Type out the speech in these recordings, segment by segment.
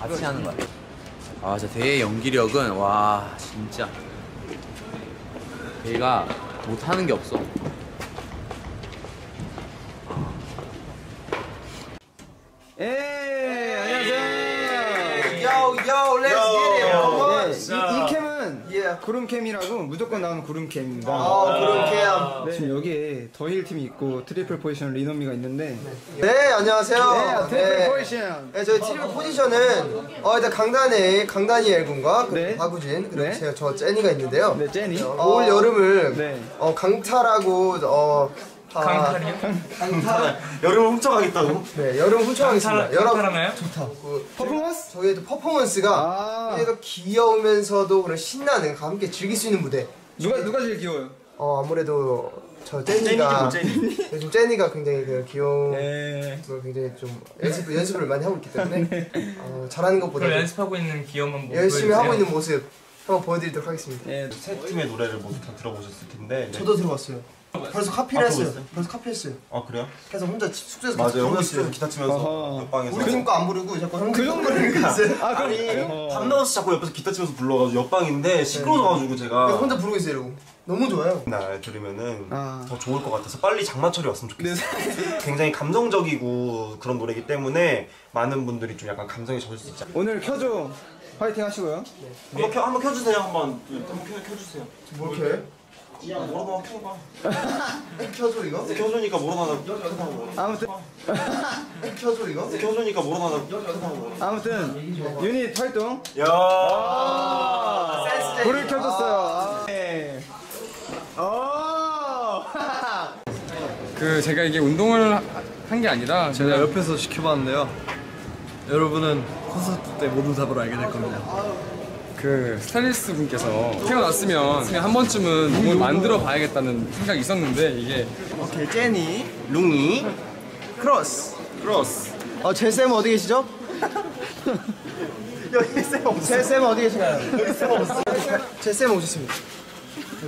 같이 하는 거야. 아, 진짜 대의 연기력은 와 진짜 대가 못 하는 게 없어. 예, 안녕하세요. Yo, yo, let's get it. Come on. 네, 이, 이 예. 구름캠이라고 무조건 나오는 구름캠입니다. 어, 그럼 캠. 지금 여기에 더힐 팀이 있고 트리플 포지션 리노미가 있는데 네, 안녕하세요. 네, 트리플 네. 포지션 네, 저희 트리플 포지션은 어, 일단 강단에 강다니엘 군과 네. 박우진 그리고 네. 제가 저 제니가 있는데요. 네, 제니. 어, 올 여름을 네. 어, 강탈하고 어 강탈이요? 여름을 훔쳐가겠다고? 네, 여름 훔쳐가겠습니다. 여러분 하나요? 그 퍼포먼스? 저희의 또 퍼포먼스가 아. 귀여우면서도 그런 신나는 함께 즐길 수 있는 무대. 누가 누가 제일 귀여워요? 어 아무래도 저 제니가 제니죠, 요즘 제니가 굉장히 그 귀여운 네. 걸 굉장히 좀 연습 연습을 많이 하고 있기 때문에 어, 잘하는 것보다 연습하고 있는 귀여운 한번 열심히 보여주세요. 하고 있는 모습 한번 보여드리도록 하겠습니다. 네. 세 팀의 노래를 모두 다 들어보셨을 텐데. 네. 저도 들어봤어요. 벌써 카피를 아, 했어요. 벌써 카피 했어요. 아 그래요? 그래서 혼자 숙소에서 맞아요. 혼자. 숙제에서 기타 치면서. 옆방에서. 우리 팀 거 안 부르고 자꾸 형그 있어요. 아 그럼 아니 밤 나와서 자꾸 옆에서 기타 치면서 불러가지고 옆방인데 시끄러워가지고 그래서 제가 혼자 부르고 있어요. 이러고. 너무 좋아요. 날 들으면은 아. 더 좋을 것 같아서 빨리 장마철이 왔으면 네. 좋겠어요. 굉장히 감정적이고 그런 노래이기 때문에 많은 분들이 좀 약간 감성에 젖을 수 있지 않 오늘 켜줘 파이팅 하시고요. 한번 켜 한번 켜주세요 한번 한번 켜 켜주세요. 뭘켜 요? 뭐라도 켜봐. 켜줘 이거? 켜주니까 켜봐. 아무튼 켜줘 이거? 켜주니까 켜봐. 아무튼 유닛 활동 야. 불을 켜줬어요. 아. 네. 어. 그 제가 이게 운동을 한 게 아니라 제가 그냥 옆에서 지켜봤는데요. 여러분은 콘서트 때 모든 답을 알게 될 겁니다. 그 스타일리스트 분께서 태어났으면 그냥 한 번쯤은 몸을 만들어 봐야겠다는 생각이 있었는데 이게 오케이 제니, 룽이, 크로스. 크로스. 어, 제쌤 어디 계시죠? 여기 쌤 없어요. 제쌤 어디 계시나요? 여기 쌤 없어요. 제쌤 오셨습니다.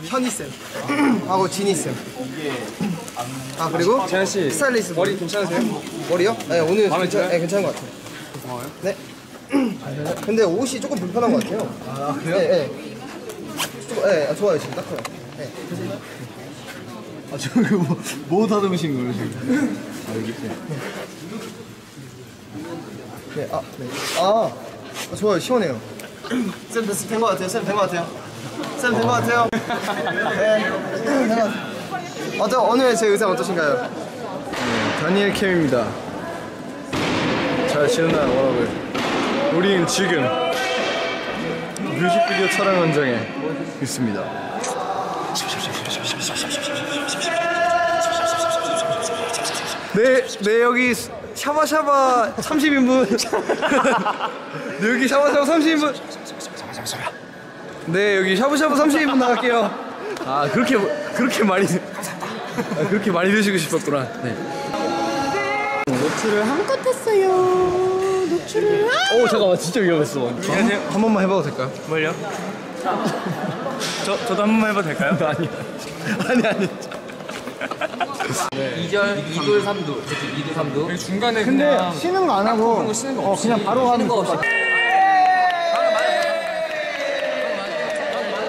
현희 쌤. 하고 지니 쌤. 아 그리고 재한 씨 스타일리스트 머리 괜찮으세요? 머리요? 네 오늘 마음에 괜찮, 들어요? 네, 괜찮은 것 같아요. 고마워요. 네. 근데 옷이 조금 불편한 것 같아요. 아 그래요? 네. 네. 좀, 네 아, 좋아요 지금 딱 좋아요. 네. 아, 지금 뭐, 뭐 다듬으신 거예요, 지금? 아, 여기 있어요. 네, 아, 네. 아, 아, 좋아요, 시원해요. 쌤 됐, 된것 같아요, 쌤 된 것 같아요. 쌤 된 것 같아요. 네, 된것 같아요. 오늘 제 의상 어떠신가요? 다니엘 캠입니다. 잘 지냈나요, 워너블? 우린 지금 뮤직비디오 촬영 현장에 있습니다. 네, 네 여기 샤바샤바 30인분. 네, 여기 샤바샤바 30인분. 네, 여기 샤브샤브 30인분 나갈게요. 아, 그렇게 그렇게 많이 아, 그렇게 많이 드시고 싶었구나. 네. 노출을 한껏 했어요. 노출을. 오 잠깐만 진짜 위험했어. 한 번만 해봐도 될까요? 뭘요? 저 저도 한 번만 해봐도 될까요? 아니 아니 아니. 2절, 2돌, 3돌. 2돌, 3돌. 여기 중간에 근데 그냥 쉬는 거 안 하고 쉬는 거 어, 없이 그냥 바로 하는 거거 없이.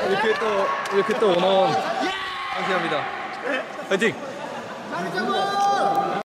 이렇게 또 이렇게 또 원어원 감사합니다. 파이팅.